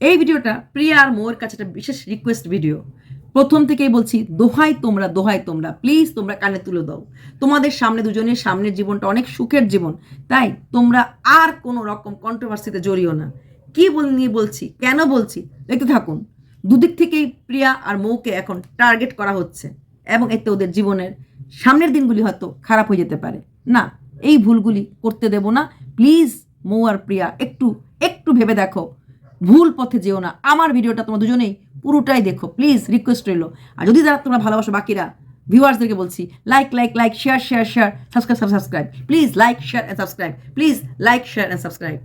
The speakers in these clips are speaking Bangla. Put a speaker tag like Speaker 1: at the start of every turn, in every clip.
Speaker 1: এই ভিডিওটা প্রিয়া আর মোর কাছে একটা বিশেষ রিকোয়েস্ট ভিডিও প্রথম থেকেই বলছি, দোহাই তোমরা দোহাই তোমরা। প্লিজ তোমরা কানে তুলে দাও। তোমাদের সামনে দুজনের সামনের জীবনটা অনেক সুখের জীবন। তাই তোমরা আর কোনো রকম কন্ট্রোভার্সিতে জড়িও না। কি বল, নিয়ে বলছি, কেন বলছি? দেখতে থাকুন। দুদিক থেকেই প্রিয়া আর মৌকে এখন টার্গেট করা হচ্ছে এবং এতে ওদের জীবনের সামনের দিনগুলি হয়তো খারাপ হয়ে যেতে পারে। না, এই ভুলগুলি করতে দেব না। প্লিজ মৌ আর প্রিয়া, একটু একটু ভেবে দেখো। ভুল পথে যেও না। আমার ভিডিওটা তোমরা দুজনেই পুরোটাই দেখো। প্লিজ রিকোয়েস্ট রইল। আর যদি যারা তোমরা ভালোবাসো বাকিরা ভিউয়ার্সদেরকে বলছি like like like share share share subscribe subscribe please like share and subscribe please like share and subscribe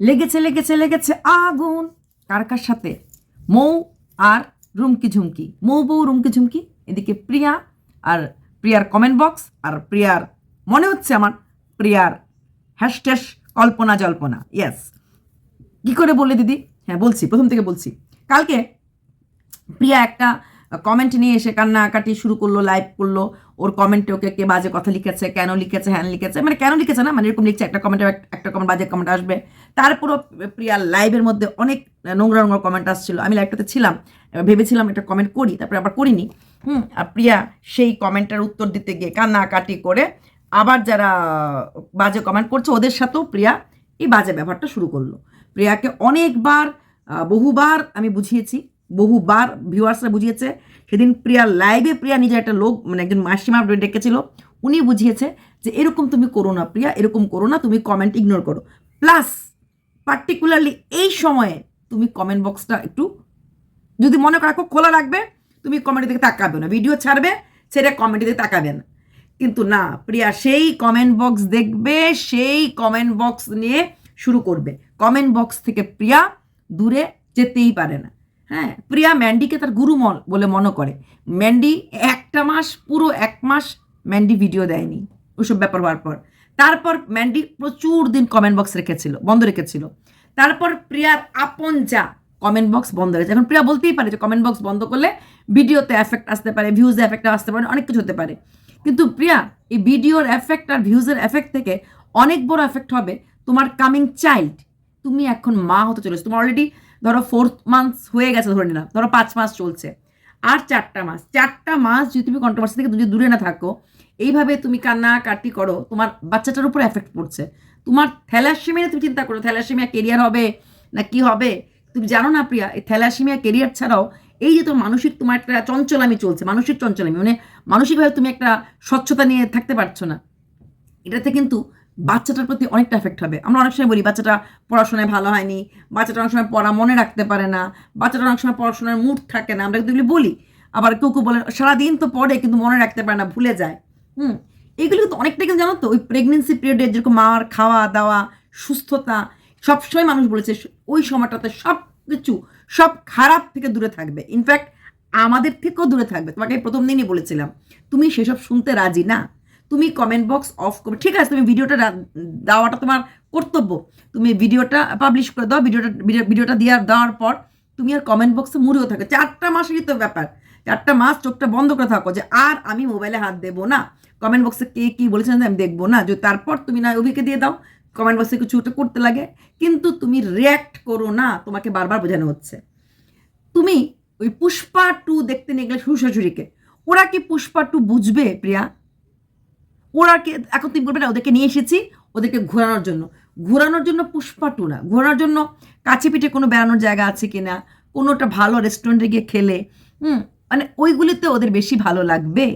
Speaker 1: লেগেছে লেগেছে লেগেছে আগুন। কার কার সাথে? মৌ আর রুমকি ঝুমকি। মৌ বউ, রুমকি ঝুমকি? এদিকে প্রিয়া আর প্রিয়ার কমেন্ট বক্স আর প্রিয়ার, মনে হচ্ছে আমার প্রিয়ার হ্যাশট্যাশ কল্পনা জল্পনা। ইয়েস কি করে বললে দিদি? হ্যাঁ বলছি, প্রথম থেকে বলছি। কালকে প্রিয়া একটা কমেন্ট নিয়ে এসে কান্নাকাটি শুরু করল লাইভ করল। ওর কমেন্টে ওকে কে বাজে কথা লিখেছে, কেন লিখেছে, হ্যান লিখেছে মানে কেন লিখেছে না মানে এরকম লিখছে, একটা কমেন্টে একটা কমেন্ট বাজে কমেন্ট আসবে। তারপরও প্রিয়া লাইভের মধ্যে অনেক নোংরা নোংরা কমেন্ট আসছিল। আমি লাইভটাতে ছিলাম ভেবেছিলাম একটা কমেন্ট করি, তারপরে আবার করিনি। হুম, আর প্রিয়া সেই কমেন্টের উত্তর দিতে গিয়ে কান্নাকাটি করে আবার যারা বাজে কমেন্ট করছে, ওদের সাথেও প্রিয়া এই বাজে ব্যবহারটা শুরু করল। প্রিয়াকে অনেকবার বহুবার আমি বুঝিয়েছি, বহুবার ভিউয়ার্সরা বুঝিয়েছে। সেদিন প্রিয়া লাইভে প্রিয়া নিজের একটা লোক মানে একজন মাসিমা ডেকেছিল, উনি বুঝিয়েছে যে এরকম তুমি করো না প্রিয়া, এরকম করো না, তুমি কমেন্ট ইগনোর করো। প্লাস পার্টিকুলারলি এই সময়ে তুমি কমেন্ট বক্সটা একটু, যদি মনে রাখো খোলা রাখবে, তুমি কমেন্টের দিকে তাকাবে না। ভিডিও ছাড়বে সেটা কমেন্টের দিকে তাকাবে না। কিন্তু না, প্রিয়া সেই কমেন্ট বক্স দেখবে, সেই কমেন্ট বক্স নিয়ে শুরু করবে। কমেন্ট বক্স থেকে প্রিয়া দূরে যেতেই পারে না। হ্যাঁ প্রিয়া ম্যান্ডিকে তার গুরু বলে মনে করে। ম্যান্ডি একটা মাস, পুরো এক মাস ম্যান্ডি ভিডিও দেয়নি ওসব ব্যাপার হওয়ার পর। তারপর ম্যান্ডি প্রচুর দিন কমেন্ট বক্স রেখেছিল, বন্ধ রেখেছিল। তারপর প্রিয়ার আপন যা কমেন্ট বক্স বন্ধ রয়েছে এখন প্রিয়া বলতেই পারে যে কমেন্ট বক্স বন্ধ করলে ভিডিওতে এফেক্ট আসতে পারে ভিউজে এফেক্ট আসতে পারে, অনেক কিছু হতে পারে। কিন্তু প্রিয়া, এই ভিডিওর এফেক্ট আর ভিউজের এফেক্ট থেকে অনেক বড় এফেক্ট হবে তোমার কামিং চাইল্ড তুমি এখন মা হতে চলেছো। তোমার অলরেডি ধরো ফোর্থ মান্থ হয়ে গেছে ধরে নিলাম, ধরো পাঁচ মাস চলছে। আর চারটা মাস চারটা মাস যদি তুমি কন্ট্রোভার্সি থেকে যদি দূরে না থাকো, এইভাবে তুমি কান্না কাটি করো, তোমার বাচ্চাটার উপর এফেক্ট পড়ছে। তোমার থ্যালাসেমিয়া তুমি চিন্তা করো, থ্যালাসেমিয়া কেরিয়ার হবে না কি হবে? তুমি জানো না প্রিয়া, এই থ্যালাসেমিয়া কেরিয়ার ছাড়াও এই যে তোমার মানসিক, তোমার একটা চঞ্চলামি চলছে, মানসিক চঞ্চলামি। মানে মানসিকভাবে তুমি একটা স্বচ্ছতা নিয়ে থাকতে পারছ না। এটাতে কিন্তু বাচ্চাটার প্রতি অনেকটা এফেক্ট হবে। আমরা অনেক সময় বলি, বাচ্চাটা পড়াশোনায় ভালো হয়নি, বাচ্চাটা অনেক সময় পড়া মনে রাখতে পারে না, বাচ্চাটা অনেক সময় পড়াশোনার মুড থাকে না। আমরা কিন্তু বলি, আবার কেউ কেউ বলে, সারাদিন তো পড়ে, কিন্তু মনে রাখতে পারে না, ভুলে যায়। হুম, এগুলো কিন্তু অনেকটা কিন্তু জানো তো, ওই প্রেগনেন্সি পিরিয়ডে যেরকম মার, খাওয়া, দাওয়া, সুস্থতা, সবসময় মানুষ বলেছে, ওই সময়টাতে সব কিছু সব খারাপ থেকে দূরে থাকবে। ইনফ্যাক্ট আমাদের থেকেও দূরে থাকবে। তোমাকে প্রথম দিনই বলেছিলাম, তুমি সেসব শুনতে রাজি না? তুমি কমেন্ট বক্স অফ করবে। ঠিক আছে, তুমি ভিডিওটা দেওয়াটা তোমার কর্তব্য। তুমি ভিডিওটা পাবলিশ করে দাও ভিডিওটা ভিডিওটা দেওয়ার দেওয়ার পর তুমি আর কমেন্ট বক্সে মুড়েও থাকে চারটা মাসেরই তো ব্যাপার। চারটা মাস চোখটা বন্ধ করে থাকো যে আর আমি মোবাইলে হাত দেবো না। কমেন্ট বক্সে কে কী বলেছেন আমি দেখব না। যে তারপর তুমি না অভিকে দিয়ে দাও কমেন্ট বক্সে কিছু একটা করতে লাগে। কিন্তু তুমি রিয়্যাক্ট করো না, তোমাকে বারবার বোঝানো হচ্ছে। তুমি ওই পুষ্পা টু দেখতে নিয়ে গেলে শ্বশুর শাশুড়িকে ওরা কি পুষ্পা টু বুঝবে, প্রিয়া? ওরা কি এখন তুমি বলবে না, ওদেরকে নিয়ে এসেছি ওদেরকে ঘোরানোর জন্য। ঘোরানোর জন্য পুষ্পা টু না। ঘোরানোর জন্য কাছে পিঠে কোনো বেড়ানোর জায়গা আছে কিনা, কোনোটা ভালো রেস্টুরেন্টে গিয়ে খেলে, হুম মানে ওইগুলিতে ওদের বেশি ভালো লাগবে।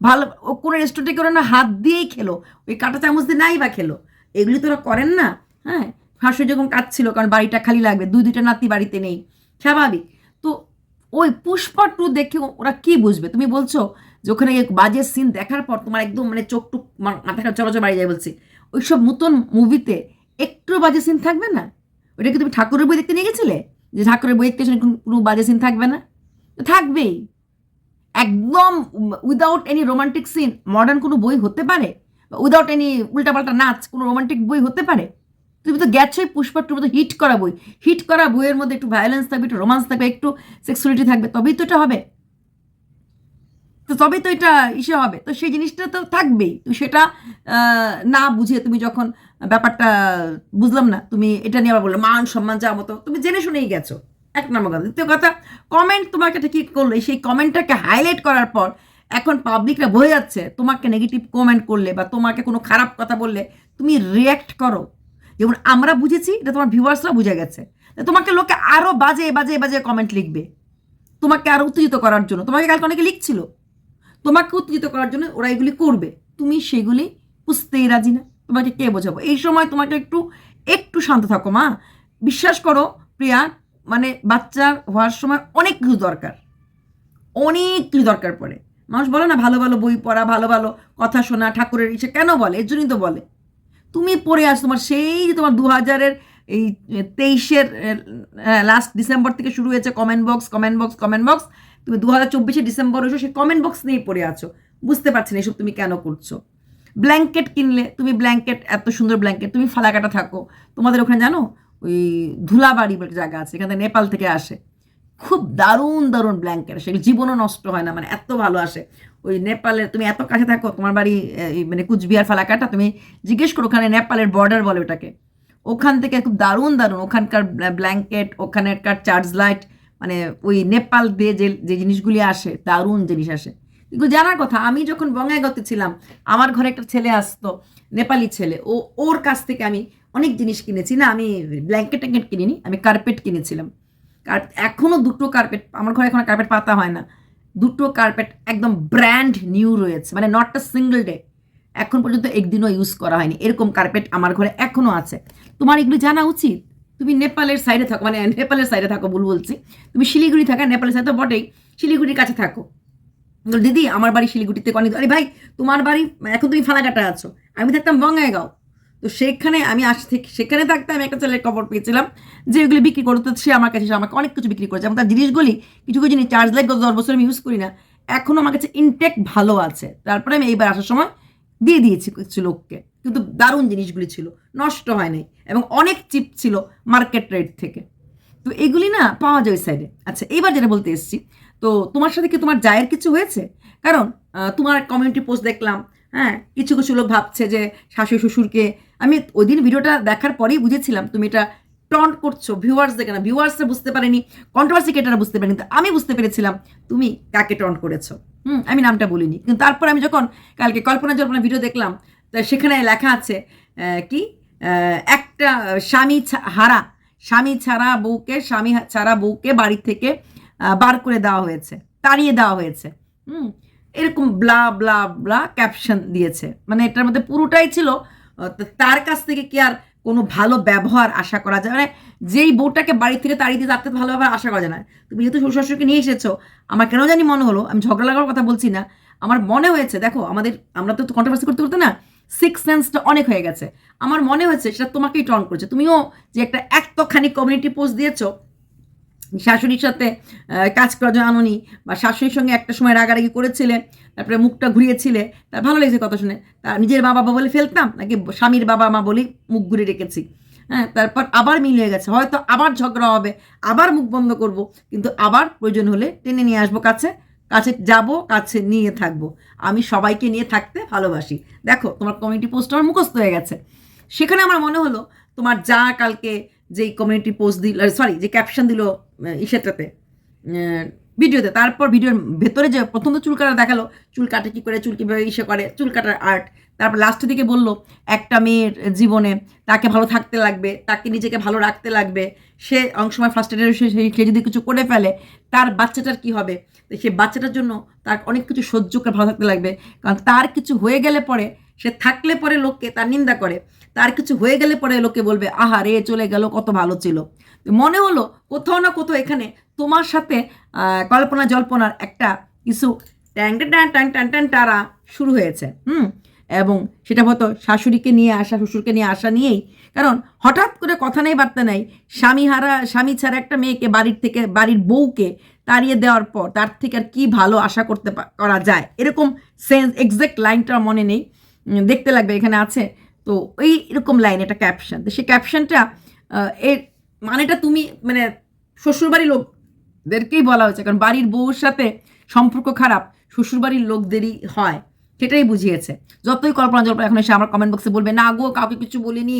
Speaker 1: ভালো, ও কোনো রেস্টুরেন্টে করে না হাত দিয়েই খেলো, ওই কাঁটা চামচ দিয়ে নাই বা খেলো। এগুলি তো ওরা করেন না হ্যাঁ? শাশুড়ি যখন কাজ ছিল কারণ বাড়িটা খালি লাগবে, দুই দুইটা নাতি বাড়িতে নেই, স্বাভাবিক। তো ওই পুষ্পা টু দেখে ওরা কি বুঝবে? তুমি বলছো যে ওখানে বাজে সিন দেখার পর তোমার একদম মানে চোখ টুক মা- মাথাটা চলাচল বাড়ি যায় বলছি। ওইসব নতুন মুভিতে একটু বাজে সিন থাকবে না? ওটা কি তুমি ঠাকুরের বই দেখতে নিয়ে গেছিলে? যে ঠাকুরের বই দেখতে কোনো- বাজে সিন থাকবে না? তো থাকবেই। একদম without any romantic scene modern কোনো বই হতে পারে? বা উইদাউট এনি উল্টাপাল্টা নাচ, কোনো রোমান্টিক বই হতে পারে? তুমি তো গেছোই পুষ্পা টুর মতো হিট করা বই। হিট করা বইয়ের মধ্যে একটু ভায়োলেন্স থাকবে, একটু রোমান্স থাকবে, একটু সেক্সুয়ালিটি থাকবে, তবেই তো এটা হবে। তো তবে তো এটা ইসে হবে। তো সেই জিনিসটা তো থাকবেই। তো সেটা না বুঝে তুমি যখন ব্যাপারটা বুঝলাম না, তুমি এটা নিয়ে আবার বললে, মান সম্মান যাওয়া মতো। তুমি জেনে শুনেই গেছো। এক নম্বর কথা। দ্বিতীয় কথা কমেন্ট তোমাকে কি করলে? সেই কমেন্টটাকে হাইলাইট করার পর এখন পাবলিকরা বোঝা যাচ্ছে, তোমাকে নেগেটিভ কমেন্ট করলে বা তোমাকে কোনো খারাপ কথা বললে তুমি রিয়্যাক্ট করো। যেমন আমরা বুঝেছি, এটা তোমার ভিউয়ার্সরা বুঝে গেছে। তোমাকে লোকে আরও বাজে বাজে বাজে কমেন্ট লিখবে। তোমাকে আরও উত্তেজিত করার জন্য। তোমাকে কালকে অনেকে লিখছিল। তোমাকে উত্তেজিত করার জন্য ওরা এগুলি করবে। তুমি সেগুলি বুঝতেই রাজি না। তোমাকে কে বোঝাবো? এই সময় তোমাকে একটু একটু শান্ত থাকো, মা। বিশ্বাস করো, প্রিয়া মানে বাচ্চার হওয়ার সময় অনেক কিছু দরকার। অনেক কিছু দরকার পড়ে। মানুষ বলে না, ভালো ভালো বই পড়া, ভালো ভালো কথা শোনা, ঠাকুরের ইসে কেন বলে? এর জন্যই তো বলে। তুমি পড়ে আস তোমার সেই যে তোমার দু হাজারের এই তেইশের লাস্ট ডিসেম্বর থেকে শুরু হয়েছে comment box comment box comment box তুমি দু হাজার চব্বিশে ডিসেম্বর এসো, সে কমেন্ট বক্স নিয়েই পড়ে আছো। বুঝতে পারছি না এসব তুমি কেন করছ। ব্ল্যাঙ্কেট কিনলে, তুমি ব্ল্যাঙ্কেট এত সুন্দর ব্ল্যাঙ্কেট তুমি ফালাকাটা থাকো। তোমাদের ওখানে জানো, ওই ধুলাবাড়ি বলে জায়গা আছে, এখানে নেপাল থেকে আসে। খুব দারুণ দারুণ ব্ল্যাঙ্কেট সেগুলো জীবনও নষ্ট হয় না মানে এত ভালো আসে। ওই নেপালের তুমি এত কাছে থাকো, তোমার বাড়ি মানে কুচবিহার ফালাকাটা, তুমি জিজ্ঞেস করো ওখানে নেপালের বর্ডার বলে ওটাকে। ওখান থেকে খুব দারুণ দারুণ, ওখানকার ব্ল্যাঙ্কেট ওখানকার চার্জ লাইট মানে ওই নেপাল দিয়ে যে যে জিনিসগুলি আসে, দারুণ জিনিস আসে। কিন্তু জানার কথা, আমি যখন বঙ্গাইগতে ছিলাম, আমার ঘরে একটা ছেলে আসতো, নেপালি ছেলে, ও, ওর কাছ থেকে আমি অনেক জিনিস কিনেছি। না, আমি ব্ল্যাঙ্কেট ট্যাঙ্কেট কিনিনি, আমি কার্পেট কিনেছিলাম। আর এখনও দুটো কার্পেট, আমার ঘরে এখন কার্পেট পাতা হয় না। দুটো কার্পেট একদম ব্র্যান্ড নিউ রয়েছে মানে নট আ সিঙ্গল ডে। এখন পর্যন্ত একদিনও ইউজ করা হয়নি। এরকম কার্পেট আমার ঘরে এখনও আছে। তোমার এগুলো জানা উচিত? তুমি নেপালের সাইডে থাকো মানে নেপালের সাইডে থাকো, ভুল বলছি। তুমি শিলিগুড়ি থাকা, নেপালের সাইডে তো বটেই, শিলিগুড়ির কাছে থাকো। দিদি, আমার বাড়ি শিলিগুড়িতে অনেক আরে ভাই, তোমার বাড়ি, এখন তুমি ফালাকাটা আছো, আমি থাকতাম বঙ্গাইগাঁও। তো সেখানে আমি আস থেকে সেখানে থাকতে আমি একটা ছেলের খবর পেয়েছিলাম, যে ওইগুলি বিক্রি করতো সে আমার কাছে আমাকে অনেক কিছু বিক্রি করেছে। এবং তার জিনিসগুলি কিছু কিছু জিনিস চার্জ লাইট গত দশ বছর আমি ইউজ করি না এখনও আমার কাছে ইনটেক ভালো আছে। তারপরে আমি এইবার আসার সময় দিয়ে দিয়েছি কিছু লোককে। কিন্তু দারুণ জিনিসগুলি ছিল, নষ্ট হয় নাই এবং অনেক চিপ ছিল মার্কেট রেট থেকে। তো এগুলি না পাওয়া যায় ওই সাইডে আচ্ছা এইবার যেটা বলতে এসেছি, তো তোমার সাথে কি তোমার জায়ের কিছু হয়েছে? কারণ তোমার কমিউনিটি পোস্ট দেখলাম হ্যাঁ কিছু কিছু লোক ভাবছে যে শাশুড়ি শ্বশুরকে, আমি ওই দিন ভিডিওটা দেখার পরেই বুঝেছিলাম তুমি এটা টন্ট করছ ভিউয়ার্স দেখে না ভিউয়ার্সরা বুঝতে পারেনি কন্ট্রোভার্সি কেটারা বুঝতে পারেনি কিন্তু আমি বুঝতে পেরেছিলাম তুমি কাকে টন্ট করেছ। হুম, আমি নামটা বলিনি। কিন্তু তারপর আমি যখন কালকে কল্পনা জল্পনা ভিডিও দেখলাম তা সেখানে লেখা আছে কি? একটা স্বামী হারা, স্বামী ছাড়া বউকে, স্বামী ছাড়া বউকে বাড়ি থেকে বার করে দেওয়া হয়েছে, তাড়িয়ে দেওয়া হয়েছে, হুম? এরকম ব্লা ব্লা ব্লা ক্যাপশন দিয়েছে। মানে এটার মধ্যে পুরোটাই ছিল তার কাছ থেকে কি আর কোনো ভালো ব্যবহার আশা করা যায়? মানে যেই বউটাকে বাড়ি থেকে তাড়িয়ে দিয়ে তার ভালো ব্যবহার আশা করা যায় না। তুমি যেহেতু শ্বশুর নিয়ে এসেছ, আমার কেন জানি মনে হলো, আমি ঝগড়া লাগার কথা বলছি না। আমার মনে হয়েছে, দেখো, আমাদের, আমরা তো কন্ট্রোভার্সি করতে করতে না সিক্স সেন্সটা অনেক হয়ে গেছে। আমার মনে হয়েছে সেটা তোমাকেই টন করেছে। তুমিও যে একটা এতখানি কমিউনিটি পোস্ট দিয়েছ, শাশুড়ির সাথে কাজ করার জন্য আনুনি, বা শাশুড়ির সঙ্গে একটা সময় রাগারাগি করেছিলে, তারপরে মুখটা ঘুরিয়েছিলে, তার ভালো লেগেছে কথা শুনে। তার নিজের মা বাবা বলে ফেলতাম, নাকি স্বামীর বাবা মা বলেই মুখ ঘুরে রেখেছি। হ্যাঁ তারপর আবার মিল হয়ে গেছে। হয়তো আবার ঝগড়া হবে, আবার মুখ বন্ধ করব, কিন্তু আবার প্রয়োজন হলে টেনে নিয়ে আসব কাছে। কাছে যাব কাছে নিয়ে থাকব। আমি সবাইকে নিয়ে থাকতে ভালোবাসি। দেখো, তোমার কমিউনিটি পোস্ট আমার মুখস্থ হয়ে গেছে। সেখানে আমার মনে হলো, তোমার যা কালকে যেই কমিউনিটি পোস্ট দিল সরি যে ক্যাপশন দিল ইসেটাতে ভিডিওতে, তারপর ভিডিওর ভেতরে যে প্রথম তো চুল কাটা দেখাল, চুল কাটে কী করে, চুল কীভাবে ইসে করে, চুল কাটার আর্ট তারপর লাস্টের দিকে বলল, একটা মেয়ের জীবনে তাকে ভালো থাকতে লাগবে, তাকে নিজেকে ভালো রাখতে লাগবে। সে অনেক সময় ফার্স্টেডের সে যদি কিছু করে ফেলে, তার বাচ্চাটার কি হবে? সে বাচ্চাটার জন্য তার অনেক কিছু সহ্য করে ভালো থাকতে লাগবে। কারণ তার কিছু হয়ে গেলে পরে সে থাকলে পরে লোককে তার নিন্দা করে। তার কিছু হয়ে গেলে পরে লোকে বলবে, আহা রে, চলে গেল, কত ভালো ছিল। মনে হলো কোথাও না কোথাও এখানে তোমার সাথে কল্পনা জল্পনার একটা কিছু ট্যাং ট্যান ট্যাং ট্যান ট্যান টারা শুরু হয়েছে, হুম? এবং সেটা হয়তো শাশুড়িকে নিয়ে আসা, শ্বশুরকে নিয়ে আসা নিয়েই। কারণ হঠাৎ করে কথা নেই, বার্তা নেই, স্বামী হারা, স্বামী ছাড়া একটা মেয়েকে বাড়ির থেকে, বাড়ির বউকে তাড়িয়ে দেওয়ার পর তার থেকে আর কি ভালো আশা করতে করা যায়? এরকম সেন্স এক্সাক্ট লাইনটা মনে নেই। দেখতে লাগবে, এখানে আছে। তো এই এরকম লাইন একটা ক্যাপশন তো সেই ক্যাপশনটা এর মানেটা তুমি মানে শ্বশুরবাড়ির লোকদেরকেই বলা হয়েছে, কারণ বাড়ির বউর সাথে সম্পর্ক খারাপ, শ্বশুরবাড়ির লোকদেরই হয়। সেটাই বুঝিয়েছে। যতই কল্পনা জল্পনা, এখন এসে আমার কমেন্ট বক্সে বলবে, না গো, কাউকে কিছু বলিনি।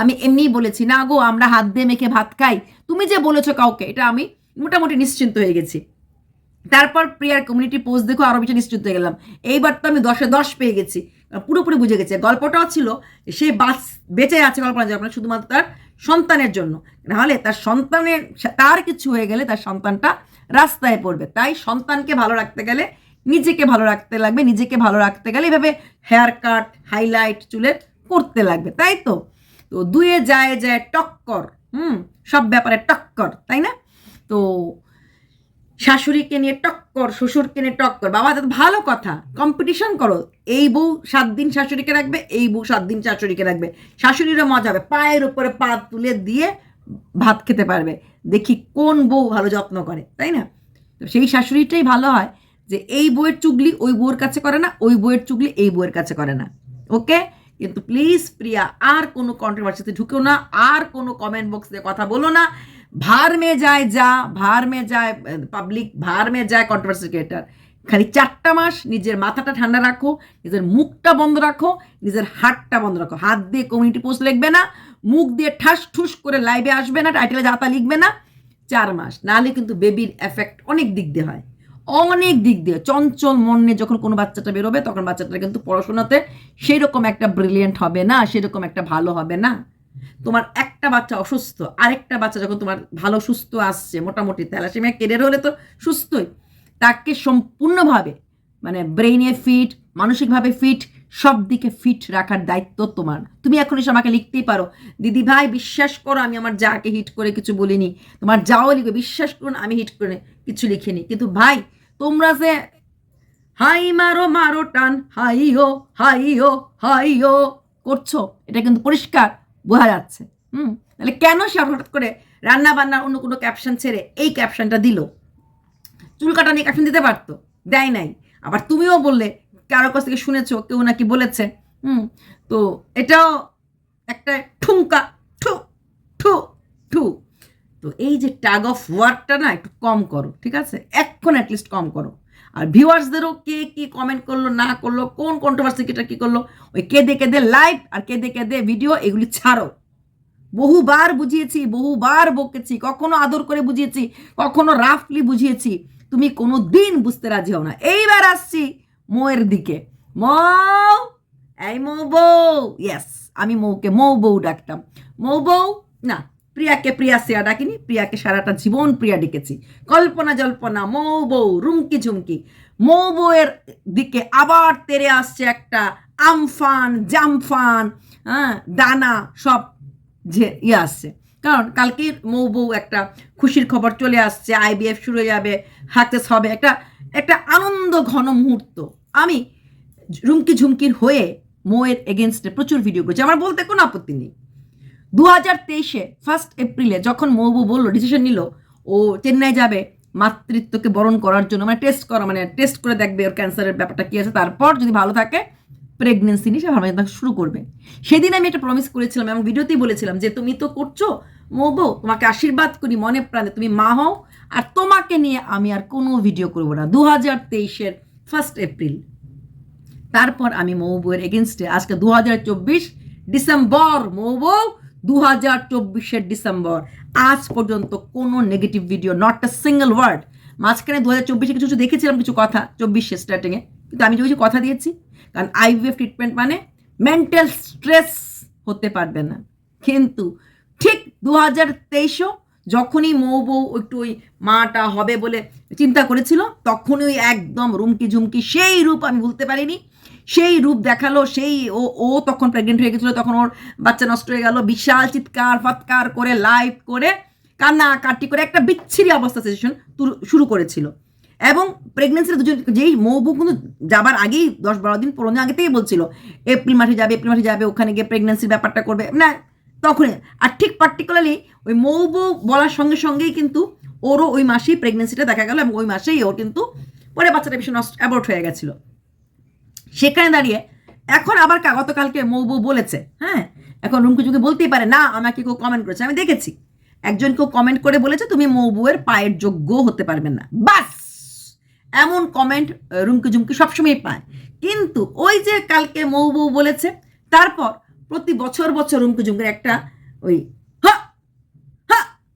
Speaker 1: আমি এমনিই বলেছি, না গো, আমরা হাত দিয়ে মেখে ভাত খাই। তুমি যে বলেছ কাউকে, এটা আমি মোটামুটি নিশ্চিন্ত হয়ে গেছি। তারপর প্রিয়ার কমিউনিটি পোস্ট দেখো আরও বেশি নিশ্চিত হয়ে গেলাম। এইবার তো আমি দশে দশ পেয়ে গেছি। পুরোপুরি বুঝে গেছে। গল্পটাও ছিল সে বাস বেঁচে আছে কল্পনা জল্পনা শুধুমাত্র তার সন্তানের জন্য। নাহলে তার সন্তানের তার কিছু হয়ে গেলে তার সন্তানটা রাস্তায় পড়বে। তাই সন্তানকে ভালো রাখতে গেলে নিজেকে ভালো রাখতে লাগবে, নিজেকে ভালো রাখতে গেলে এভাবে হেয়ার কাট হাইলাইট চুলের করতে লাগবে। তাই তো? তো দুয়ে যায় যায় টক্কর, হুম, সব ব্যাপারে টক্কর, তাই না? তো শাশুড়িকে নিয়ে টক্কর শ্বশুরকে নিয়ে টক্কর বাবা তো ভালো কথা। কম্পিটিশন করো। এই বউ সাত দিন শাশুড়িকে রাখবে, এই বউ সাত দিন শাশুড়িকে রাখবে। শাশুড়িরও মজা হবে। পায়ের উপরে পা তুলে দিয়ে ভাত খেতে পারবে। দেখি কোন বউ ভালো যত্ন করে, তাই না? তো সেই শাশুড়িটাই ভালো হয় যে এই বইয়ের চুগলি ওই বউয়ের কাছে করে না, ওই বইয়ের চুগলি এই বইয়ের কাছে করে না। ওকে? কিন্তু প্লিজ প্রিয়া, আর কোনো কন্ট্রোভার্সিতে ঢুকেও না, আর কোনো কমেন্ট বক্সে কথা বলো না। ভার মে যায় যা ভার মে যায় পাবলিক ভার মে যায় কন্ট্রোভার্সি ক্রিয়েটার খালি চারটা মাস নিজের মাথাটা ঠান্ডা রাখো নিজের মুখটা বন্ধ রাখো নিজের হাতটা বন্ধ রাখো হাত দিয়ে কমিউনিটি পোস্ট লিখবে না, মুখ দিয়ে ঠাস ঠুস করে লাইভে আসবে না টাইটেলে যাতা লিখবে না। চার মাস। নাহলে কিন্তু বেবির এফেক্ট অনেক দিক দিয়ে হয়। অনেক দিক দিয়ে। চঞ্চল মন নিয়ে যখন কোনো বাচ্চাটা বেরোবে, তখন বাচ্চাটা কিন্তু পড়াশোনাতে সেরকম একটা ব্রিলিয়েন্ট হবে না সেরকম একটা ভালো হবে না। তোমার একটা বাচ্চা অসুস্থ, আরেকটা বাচ্চা যখন তোমার ভালো, সুস্থ আসছে মোটামুটি, থ্যালাসেমিয়া কেরিয়ার হলে তো সুস্থই, তাকে সম্পূর্ণভাবে মানে ব্রেইনে ফিট মানসিকভাবে ফিট সব দিকে ফিট রাখার দায়িত্ব তোমার। তুমি এখন এসে আমাকে লিখতেই পারো, দিদি ভাই, বিশ্বাস করো, আমি আমার যাকে হিট করে কিছু বলিনি, তোমার যাও লিখবে বিশ্বাস করুন, আমি হিট করে কিছু লিখিনি। কিন্তু ভাই, তোমরা যে হাই মারো মারো, টান হাই ও হাই ও হাই ও করছ, এটা কিন্তু পরিষ্কার। বোঝা যাচ্ছে হুম। তাহলে কেন সে হঠাৎ করে রান্না বান্নার অন্য কোনো ক্যাপশন ছেড়ে এই ক্যাপশনটা দিল? চুল কাটা নিয়ে ক্যাপশন দিতে পারতো? দেয় নাই। আবার তুমিও বললে কারও কাছ থেকে শুনেছো কেউ নাকি বলেছে। হুম। তো এটাও একটা ঠুমকা ঠু ঠু ঠু। তো এই যে টাগ অফ ওয়ার্ডটা না একটু কম করো ঠিক আছে? এখন অ্যাটলিস্ট কম করো। আর ভিউয়ার্সদেরও কে কি কমেন্ট করল, না করল, কোন কন্ট্রোভার্সি কেটা কি করল, ওই কেঁদে কেঁদে লাইভ আর কেঁদে কেঁদে ভিডিও এগুলি ছাড়ো। বহুবার বুঝিয়েছি, বহুবার বকেছি, কখনো আদর করে বুঝিয়েছি, কখনো রাফলি বুঝিয়েছি। তুমি কোনো দিন বুঝতে রাজি হও না। এইবার আসছি মৌয়ের দিকে। মৌ, এই মৌ বউ ইয়েস আমি মৌকে মৌ বউ ডাকতাম। মৌ বউ, না প্রিয়াকে প্রিয়া সিয়া ডাকিনি, প্রিয়াকে সারাটা জীবন প্রিয়া ডেকেছি। কল্পনা জল্পনা, মৌ বউ, রুমকি ঝুমকি। মৌ বউয়ের দিকে আবার তেরে আসছে একটা আমফান, জামফান হ্যাঁ দানা, সব যে ইয়ে আসছে। কারণ কালকে মৌ বউ একটা খুশির খবর চলে আসছে আইবিএফ শুরু হয়ে যাবে হাকতেস হবে। একটা একটা আনন্দ ঘন মুহূর্ত। আমি রুমকি ঝুমকির হয়ে মৌয়ের এগেনস্টে প্রচুর ভিডিও করছি। আমার বলতে কোনো আপত্তি নেই। দু হাজার তেইশে ফার্স্ট এপ্রিলে যখন মৌবু বলল ডিসিশন নিল, ও চেন্নাই যাবে, মাতৃত্বকে বরণ করার জন্য মানে টেস্ট করা মানে টেস্ট করে দেখবে ওর ক্যান্সারের ব্যাপারটা কী আছে। তারপর যদি ভালো থাকে প্রেগনেন্সি নিয়ে সে ভালো শুরু করবে। সেদিন আমি একটা প্রমিস করেছিলাম এবং ভিডিওতেই বলেছিলাম যে, তুমি তো করছ, মৌবো, তোমাকে আশীর্বাদ করি, মনে প্রাণে তুমি মা হও, আর তোমাকে নিয়ে আমি আর কোনো ভিডিও করব না। দু হাজার তেইশের ফার্স্ট এপ্রিল তারপর আমি মৌবুয়ের এগেনস্টে আজকে দু হাজার চব্বিশ ডিসেম্বর মৌবউ দু হাজার চব্বিশের ডিসেম্বর। আজ পর্যন্ত কোনো negative video not a single word মাঝখানে দু হাজার চব্বিশে কিছু কিছু দেখেছিলাম, কিছু কথা, চব্বিশে স্টার্টিংয়ে কিন্তু আমি যে কিছু কথা দিয়েছি, কারণ আইভিএফ ট্রিটমেন্ট মানে মেন্টাল স্ট্রেস হতে পারবে না। কিন্তু ঠিক দু হাজার তেইশও যখনই মৌ বউ একটু ওই মাটা হবে বলে চিন্তা করেছিল, তখনই একদম রুমকি ঝুমকি সেই রূপ আমি ভুলতে পারিনি। সেই রূপ দেখাল, সেই ও ও তখন প্রেগনেন্ট হয়ে গেছিল, তখন ওর বাচ্চা নষ্ট হয়ে গেল, বিশাল চিৎকার, ফাৎকার করে লাইভ করে কান্না কাটি করে একটা বিচ্ছিরি অবস্থা সেশন শুরু করেছিল। এবং প্রেগনেন্সির দুজন, যেই মৌবু কিন্তু যাবার আগেই দশ বারো দিন পনেরো দিন আগে থেকেই বলছিল এপ্রিল মাসে যাবে এপ্রিল মাসে যাবে, ওখানে গিয়ে প্রেগনেন্সির ব্যাপারটা করবে। না, তখনই, আর ঠিক পার্টিকুলারলি ওই মৌবু বলার সঙ্গে সঙ্গেই কিন্তু ওরও ওই মাসেই প্রেগনেন্সিটা দেখা গেল এবং ওই মাসেই ও কিন্তু পরে বাচ্চাটা ভীষণ অ্যাবর্ট হয়ে গেছিল। সেখানে দাঁড়িয়ে এখন আবার গতকালকে মৌবু বলেছে হ্যাঁ? এখন রুমকি বলতেই পারে, না, আমাকে কেউ কমেন্ট করেছে। আমি দেখেছি। একজন কেউ কমেন্ট করে বলেছে, তুমি মৌবুয়ের পায়ের যোগ্য হতে পারবে না। বাস! এমন কমেন্ট রুমকি ঝুমকি সবসময় পায়। কিন্তু ওই যে কালকে মৌ বউ বলেছে, তারপর প্রতি বছর বছর রুমকি ঝুমকির একটা ওই হা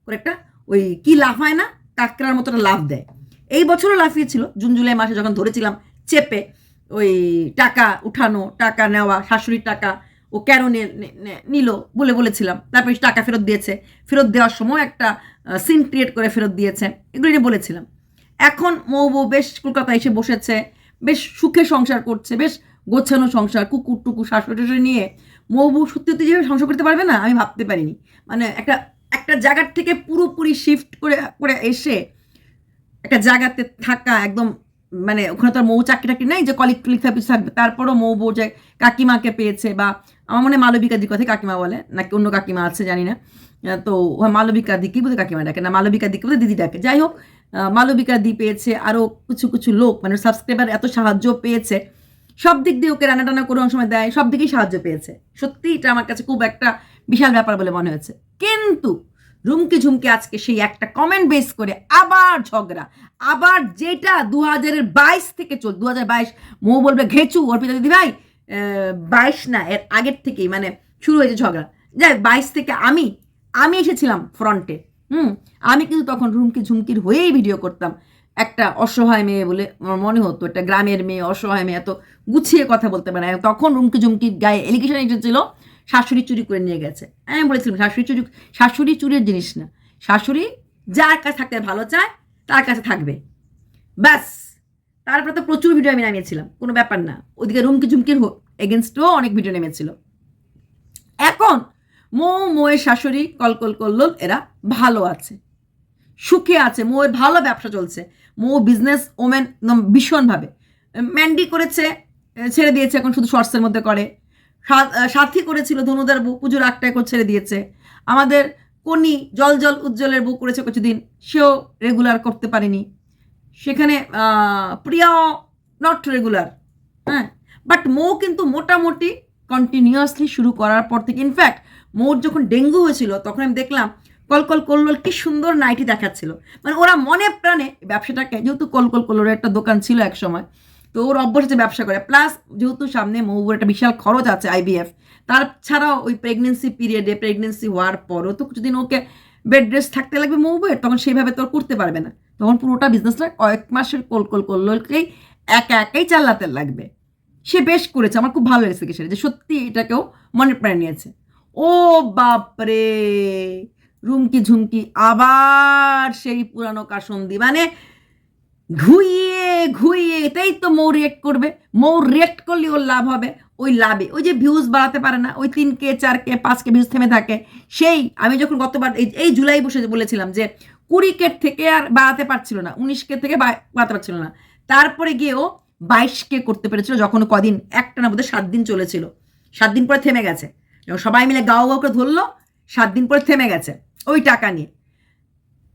Speaker 1: করে একটা ওই কি লাভ লাফায় না? কাকড়ার মতো একটা লাফ দেয়। এই বছরও লাফিয়েছিল। জুন, জুলাই মাসে যখন ধরেছিলাম, চেপে ওই টাকা উঠানো, টাকা নেওয়া, শাশুড়ির টাকা ও কেন নিল বলে বলেছিলাম। তারপরে টাকা ফেরত দিয়েছে। ফেরত দেওয়ার সময় একটা সিন ক্রিয়েট করে ফেরত দিয়েছে। এগুলো নিয়ে বলেছিলাম। এখন মৌ বেশ কলকাতায় এসে বসেছে, বেশ সুখে সংসার করছে, বেশ গোছানো সংসার, কুকুর টুকুর, শাশুড়ি নিয়ে। মৌ বউ সত্যি সত্যি যেভাবে সংসার করতে পারবে না, আমি ভাবতে পারিনি। মানে একটা একটা জায়গার থেকে পুরোপুরি শিফট করে করে এসে একটা জায়গাতে থাকা, একদম মানে ওখানে তো মৌ চাকরি টাকরি নাই যে কলিক টলিক থাকবে তারপরও মৌ বউ যে কাকিমাকে পেয়েছে বা আমার মনে মালবিকা দি কথাই কাকিমা বলে নাকি অন্য কাকিমা আছে জানি না। তো ও মালবিকা দিকেই বোধহয় কাকিমা ডাকে না মালবিকা দিকে বোধহয় দিদি ডাকে। যাই হোক আহ, মালবিকা দি পেয়েছে আরও কিছু কিছু লোক মানে সাবস্ক্রাইবার এত সাহায্য পেয়েছে। সব দিক দিয়ে ওকে রান্না টান্না করে অনেক সময় দেয় সব দিকেই সাহায্য পেয়েছে। সত্যি এটা আমার কাছে খুব একটা বিশাল ব্যাপার বলে মনে হয়েছে। কিন্তু রুমকি ঝুমকি আজকে সেই একটা কমেন্ট বেস করে আবার ঝগড়া, আবার যেটা দু হাজারের বাইশ থেকে চল দু হাজার বাইশ, মৌ বলবে, ঘেঁচু, অর্পিতা দিদি ভাই বাইশ না, এর আগের থেকেই মানে শুরু হয়েছে ঝগড়া যাই বাইশ থেকে আমি আমি এসেছিলাম ফ্রন্টে হুম, আমি কিন্তু তখন রুমকে ঝুমকির হয়েই ভিডিও করতাম একটা অসহায় মেয়ে বলে আমার মনে হতো, একটা গ্রামের মেয়ে, অসহায় মেয়ে, এত গুছিয়ে কথা বলতে পারে। তখন রুমকি ঝুমকির গায়ে এলিগেশন এসেছিল শাশুড়ি চুরি করে নিয়ে গেছে। আমি বলেছিলাম, শাশুড়ি চুরি, শাশুড়ি চুরির জিনিস না। শাশুড়ি যার কাছে থাকতে ভালো চায়, তার কাছে থাকবে। ব্যাস। তারপরে তো প্রচুর ভিডিও আমি নামিয়েছিলাম, কোনো ব্যাপার না। ওদিকে রুমকি ঝুমকির এগেনস্টও অনেক ভিডিও নেমেছিল এখন মৌ মোয়ের শাশুড়ি কলকল কল্লোল এরা ভালো আছে, সুখে আছে, মোয়ের ভালো ব্যবসা চলছে। মৌ বিজনেস ওমেন ভীষণভাবে। ম্যান্ডি করেছে, ছেড়ে দিয়েছে, এখন শুধু শর্টসের মধ্যে করে। সাথী করেছিল ধনুদার বউ পুজোর আটটায় করে ছেড়ে দিয়েছে। আমাদের কনি জল জল উজ্জ্বলের বুক করেছে কিছুদিন, সেও রেগুলার করতে পারেনি। সেখানে প্রিয়াও নট রেগুলার হ্যাঁ? বাট মৌ কিন্তু মোটামুটি কন্টিনিউয়াসলি শুরু করার পর থেকে ইনফ্যাক্ট মৌর যখন ডেঙ্গু হয়েছিল, তখন আমি দেখলাম কলকল কল্লোল কি সুন্দর নাইটি দেখাচ্ছিল। মানে ওরা মনে প্রাণে, ব্যবসাটাকে, যেহেতু কলকল কল্লোলের একটা দোকান ছিল এক সময় তো ওর অভ্যাস ব্যবসা করে। প্লাস যেহেতু সামনে মৌর একটা বিশাল খরচ আছে আইবিএফ তার ছাড়াও ওই প্রেগনেন্সি পিরিয়ডে প্রেগনেন্সি হওয়ার পরও তো কিছুদিন ওকে বেড রেস্ট থাকতে লাগবে মৌবের তখন সেইভাবে তো করতে পারবে না। তখন পুরোটা বিজনেসটা কয়েক মাসের কলকল কল্লোলকেই একা একাই চালাতে লাগবে। সে বেশ করেছে, আমার খুব ভালো লেগেছে সেটা। যে সত্যি এটাকেও মনে প্রাণ নিয়েছে। ও বাপরে! রুমকি ঝুমকি, আবার সেই পুরানো কাসন্দি মানে ঘুইয়ে ঘুইয়ে এটাই তো মৌ রিয়েক্ট করবে। মৌ রিয়েক্ট করলে ওর লাভ হবে, ওই লাভে। ওই যে ভিউজ বাড়াতে পারে না, ওই তিন কে, চার কে, পাঁচ কে ভিউজ থেমে থাকে। সেই, আমি যখন গতবার, এই এই জুলাই বসে বলেছিলাম যে কুড়ি কে থেকে আর বাড়াতে পারছিল না, উনিশ কে থেকে বাড়াতে পারছিল না। তারপরে গিয়ে ও বাইশ কে করতে পেরেছিল যখন কদিন একটা না বোধহয় সাত দিন চলেছিল। সাত দিন পরে থেমে গেছে। যখন সবাই মিলে গাও গাও করে ধরলো, সাত দিন পরে থেমে গেছে, ওই টাকা নিয়ে।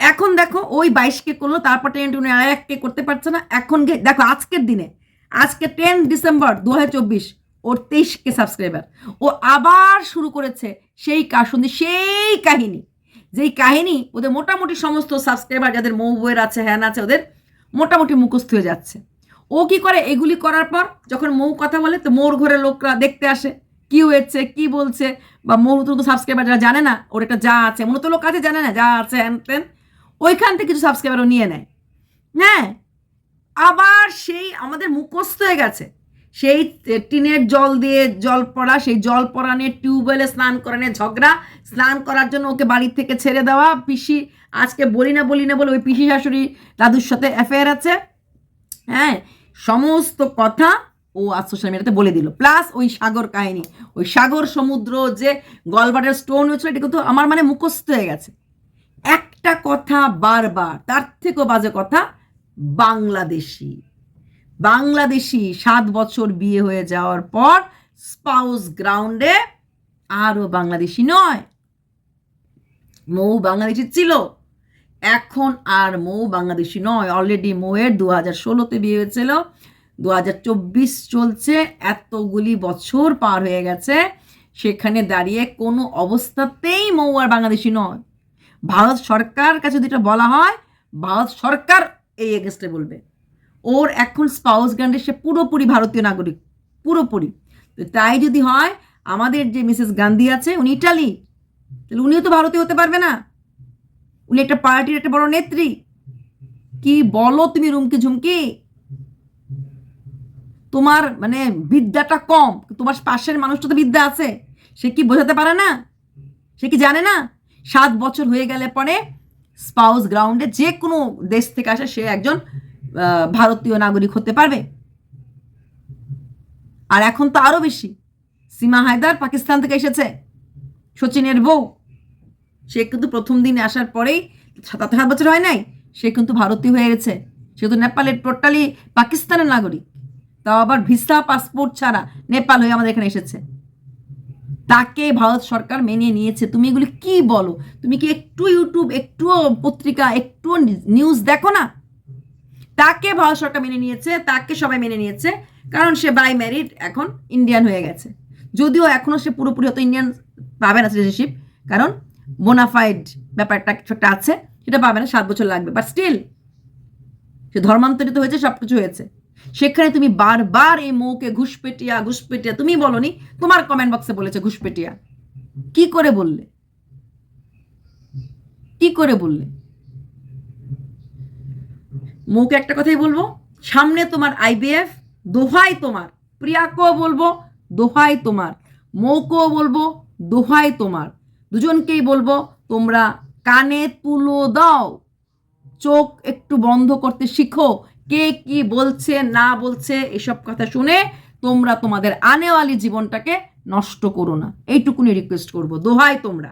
Speaker 1: এখন দেখো, ওই বাইশ কে করল, তারপর টেন টুনে আর এক কে করতে পারছে না। এখন দেখো, আজকের দিনে, আজকে টেন ডিসেম্বর দু হাজার চব্বিশ, ওর তেইশ কে সাবস্ক্রাইবার ও আবার শুরু করেছে সেই কাসন্দি সেই কাহিনী। যেই কাহিনী, ওদের মোটামুটি সমস্ত সাবস্ক্রাইবার যাদের মৌ বইয়ের আছে, হ্যান আছে, ওদের মোটামুটি মুখস্থ হয়ে যাচ্ছে। ও কি করে? এগুলি করার পর, যখন মৌ কথা বলে, তো মৌর ঘরে লোকরা দেখতে আসে, কি হয়েছে, কি বলছে, বা মৌ নতুন সাবস্ক্রাইবার যারা জানে না, ওর একটা যা আছে, মূলত লোক আছে, জানে না, যা আছে হ্যান ওইখান থেকে কিছু সাবস্ক্রাইবারও নিয়ে নেয়। হ্যাঁ? আবার সেই আমাদের মুখস্থ হয়ে গেছে। সেই টিনের জল দিয়ে জল পড়া, সেই জল পড়া নিয়ে টিউবওয়েলে স্নান করানে ঝগড়া, স্নান করার জন্য ওকে বাড়ির থেকে ছেড়ে দেওয়া। পিসি আজকে বলি না বলি না বলে ওই পিসি শাশুড়ি দাদুর সাথে অ্যাফেয়ার আছে। হ্যাঁ? সমস্ত কথা ও আজ সোশ্যাল মিডিয়াতে বলে দিল। প্লাস ওই সাগর কাহিনী। ওই সাগর সমুদ্র যে গলবাটের স্টোন হয়েছিল, এটা কিন্তু আমার মানে মুখস্থ হয়ে গেছে। একটা কথা বারবার, তার থেকেও বাজে কথা, বাংলাদেশি। বাংলাদেশি সাত বছর বিয়ে হয়ে যাওয়ার পর স্পাউস গ্রাউন্ডে আরও বাংলাদেশি নয়। মৌ বাংলাদেশি ছিল। এখন আর মৌ বাংলাদেশি নয়। অলরেডি মৌয়ের দু হাজার ষোলোতে বিয়ে হয়েছিল। দু হাজার চব্বিশ চলছে, এতগুলি বছর পার হয়ে গেছে। সেখানে দাঁড়িয়ে কোনো অবস্থাতেই মৌ আর বাংলাদেশি নয়। ভারত সরকার কাছে যেটা বলা হয়, ভারত সরকার এই এগেস্টে বলবে। ওর এখন স্পাউস গ্রান্ডে সে পুরোপুরি ভারতীয় নাগরিক, পুরোপুরি। তো তাই যদি হয়, আমাদের যে মিসেস গান্ধী আছে, উনি ইটালি। তাহলে উনিও তো ভারতীয় হতে পারবে না। উনি একটা পার্টির একটা বড় নেত্রী। কি বলো তুমি রুমকি ঝুমকি? তোমার মানে বিদ্যাটা কম, তোমার পাশের মানুষটা তো বিদ্যা আছে। সে কি বোঝাতে পারে না? সে কি জানে না? সাত বছর হয়ে গেলে পরে স্পাউস গ্রাউন্ডে যে কোনো দেশ থেকে আসে সে একজন ভারতীয় নাগরিক হতে পারবে। আর এখন তো আরও বেশি। সীমা হায়দার পাকিস্তান থেকে এসেছে। সচিনের বউ। সে কিন্তু প্রথম দিনে আসার পরেই সাতাত্তর সাত বছর হয় নাই, সে কিন্তু ভারতীয় হয়ে গেছে। সে তো নেপালের টোটালি পাকিস্তানের নাগরিক। তাও আবার ভিসা পাসপোর্ট ছাড়া নেপাল হয়ে আমাদের এখানে এসেছে। তাকে ভারত সরকার মেনে নিয়েছে। তুমি এগুলি কি বলো? তুমি কি একটু ইউটিউব একটুও পত্রিকা একটুও নিউজ দেখো না? তাকে ভারত সরকার মেনে নিয়েছে, তাকে সবাই মেনে নিয়েছে, কারণ সে বাই ম্যারিড এখন ইন্ডিয়ান হয়ে গেছে। যদিও এখনও সে পুরোপুরি হয়তো ইন্ডিয়ান পাবে না সিটিজেনশিপ কারণ বোনাফাইড ব্যাপারটা কিছু একটা আছে, সেটা পাবে না, সাত বছর লাগবে। বাট স্টিল সে ধর্মান্তরিত হয়েছে সব কিছু হয়েছে। সেখানে তুমি বারবার এই মৌকে ঘুষপেটিয়া ঘুষপেটিয়া, তুমি বলনি, তোমার কমেন্ট বক্সে বলেছে ঘুষপেটিয়া। কি করে বললে? কি করে বললে? মৌকে একটা কথাই বলব, সামনে তোমার আইবিএফ দোহাই তোমার। প্রিয়াকেও বলব, দোহাই তোমার। মৌকেও বলব, দোহাই তোমার। দুজনকেই বলব, তোমরা কানে তুলো দাও। চোখ একটু বন্ধ করতে শিখো। কে কি বলছে, না বলছে, এসব কথা শুনে তোমরা তোমাদের আনেওয়ালি জীবনটাকে নষ্ট করো না। এইটুকুনি রিকোয়েস্ট করব। দোহাই তোমরা।